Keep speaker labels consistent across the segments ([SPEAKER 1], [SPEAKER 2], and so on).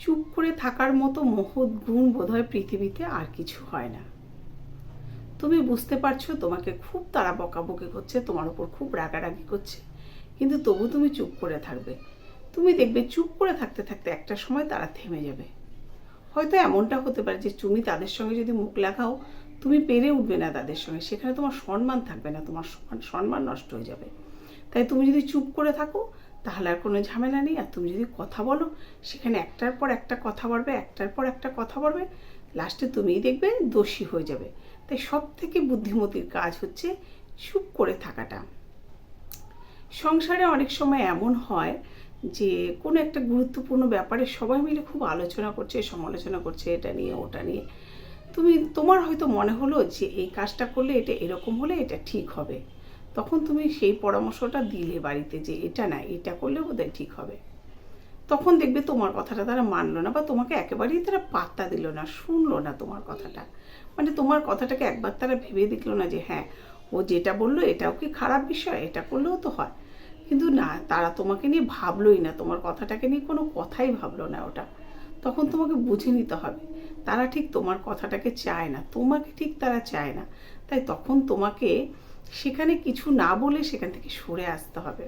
[SPEAKER 1] চুপ করে থাকার মতো মহৎ গুণ বোধহয় পৃথিবীতে আর কিছু হয় না। তুমি বুঝতে পারছ তোমাকে খুব তারা বকাবকি করছে, তোমার উপর খুব রাগারাগি করছে। কিন্তু তবু তুমি চুপ করে থাকবে। তুমি দেখবে চুপ করে থাকতে থাকতে একটা সময় তারা থেমে যাবে। হয়তো এমনটা হতে পারে যে তুমি তাদের সঙ্গে যদি মুখ লাগাও, তুমি পেরে উঠবে না তাদের সঙ্গে। সেখানে তোমার সম্মান থাকবে না, তোমার সম্মান নষ্ট হয়ে যাবে। তাই তুমি যদি চুপ করে থাকো তাহলে আর কোনো ঝামেলা নেই। আর তুমি যদি কথা বলো, সেখানে একটার পর একটা কথা বলবে, একটার পর একটা কথা বলবে, লাস্টে তুমিই দেখবে দোষী হয়ে যাবে। তাই সব থেকে বুদ্ধিমতির কাজ হচ্ছে চুপ করে থাকাটা। সংসারে অনেক সময় এমন হয় যে, কোনো একটা গুরুত্বপূর্ণ ব্যাপারে সবাই মিলে খুব আলোচনা করছে, সমালোচনা করছে, এটা নিয়ে, ওটা নিয়ে। তুমি, তোমার হয়তো মনে হলো যে, এই কাজটা করলে এটা এরকম হলে এটা ঠিক হবে। তখন তুমি সেই পরামর্শটা দিলে বাড়িতে যে এটা না, এটা করলে বোধহয় ঠিক হবে। তখন দেখবে তোমার কথাটা তারা মানলো না বা তোমাকে একেবারেই তারা পাত্তা দিল না, শুনলো না তোমার কথাটা। মানে তোমার কথাটাকে একবার তারা ভেবে দেখল না যে হ্যাঁ ও যেটা বলল এটাও কি খারাপ বিষয়, এটা করলেও তো হয়। কিন্তু না, তারা তোমাকে নিয়ে ভাবলোই না, তোমার কথাটাকে নিয়ে কোনো কথাই ভাবলো না ওটা। তখন তোমাকে বুঝে নিতে হবে, তারা ঠিক তোমার কথাটাকে চায় না, তোমাকে ঠিক তারা চায় না। তাই তখন তোমাকে সেখানে কিছু না বলে সেখান থেকে সরে আসতে হবে।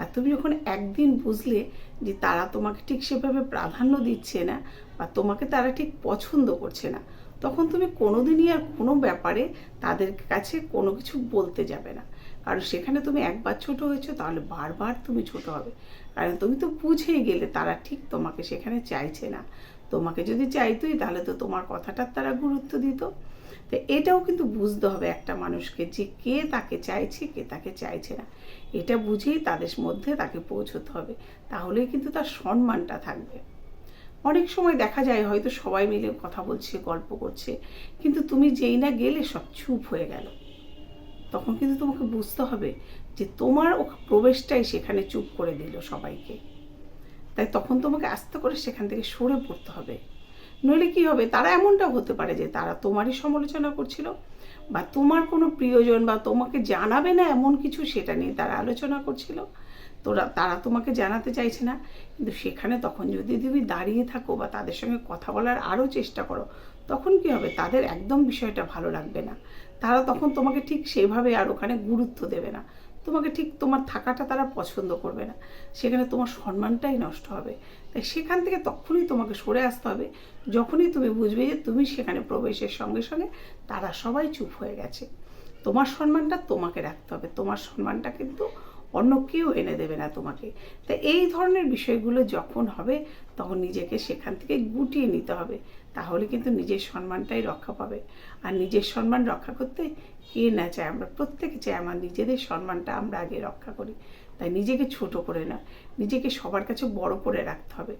[SPEAKER 1] আর তুমি যখন একদিন বুঝলে যে তারা তোমাকে ঠিক সেভাবে প্রাধান্য দিচ্ছে না বা তোমাকে তারা ঠিক পছন্দ করছে না, তখন তুমি কোনোদিনই আর কোনো ব্যাপারে তাদের কাছে কোনো কিছু বলতে যাবে না। কারণ সেখানে তুমি একবার ছোট হয়েছো, তাহলে বারবার তুমি ছোট হবে। কারণ তুমি তো বুঝেই গেলে তারা ঠিক তোমাকে সেখানে চাইছে না। তোমাকে যদি চাইতোই, তাহলে তো তোমার কথাটার তারা গুরুত্ব দিত। তো এটাও কিন্তু বুঝতে হবে একটা মানুষকে যে কে তাকে চাইছে, কে তাকে চাইছে না। এটা বুঝেই তাদের মধ্যে তাকে পৌঁছতে হবে। তাহলেই কিন্তু তার সম্মানটা থাকবে। অনেক সময় দেখা যায় হয়তো সবাই মিলে কথা বলছে, গল্প করছে, কিন্তু তুমি যেই না গেলে সব চুপ হয়ে গেল। তখন কিন্তু তোমাকে বুঝতে হবে যে তোমার ও প্রবেশটাই সেখানে চুপ করে দিল সবাইকে। তাই তখন তোমাকে আস্তে করে সেখান থেকে সরে পড়তে হবে। নইলে কি হবে? তারা এমনটা হতে পারে যে তারা তোমারই সমালোচনা করছিল বা তোমার কোনো প্রিয়জন বা তোমাকে জানাবে না এমন কিছু সেটা নিয়ে তারা আলোচনা করছিল। তোরা, তারা তোমাকে জানাতে চাইছে না। কিন্তু সেখানে তখন যদি তুমি দাঁড়িয়ে থাকো বা তাদের সঙ্গে কথা বলার আরও চেষ্টা করো, তখন কি হবে? তাদের একদম বিষয়টা ভালো লাগবে না। তারা তখন তোমাকে ঠিক সেভাবে আর ওখানে গুরুত্ব দেবে না। তোমাকে ঠিক তোমার থাকাটা তারা পছন্দ করবে না। সেখানে তোমার সম্মানটাই নষ্ট হবে। তাই সেখান থেকে তখনই তোমাকে সরে আসতে হবে। যখনই তুমি বুঝবে যে তুমি সেখানে প্রবেশের সঙ্গে সঙ্গে তারা সবাই চুপ হয়ে গেছে। তোমার সম্মানটা তোমাকে রাখতে হবে। তোমার সম্মানটা কিন্তু অন্য কেউ এনে দেবে না তোমাকে। তা এই ধরনের বিষয়গুলো যখন হবে, তখন নিজেকে সেখান থেকে গুটিয়ে নিতে হবে। তাহলে কিন্তু নিজের সম্মানটাই রক্ষা পাবে। আর নিজের সম্মান রক্ষা করতে কে না চায়? আমরা প্রত্যেকে চাই আমার নিজেদের সম্মানটা আমরা আগে রক্ষা করি। তাই নিজেকে ছোট করে না, নিজেকে সবার কাছে বড় করে রাখতে হবে।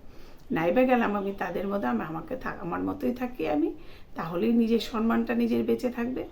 [SPEAKER 1] নাইবা গেলাম আমি তাদের মধ্যে আমি আমাকে আমার মতোই থাকি আমি, তাহলেই নিজের সম্মানটা নিজের বেঁচে থাকবে।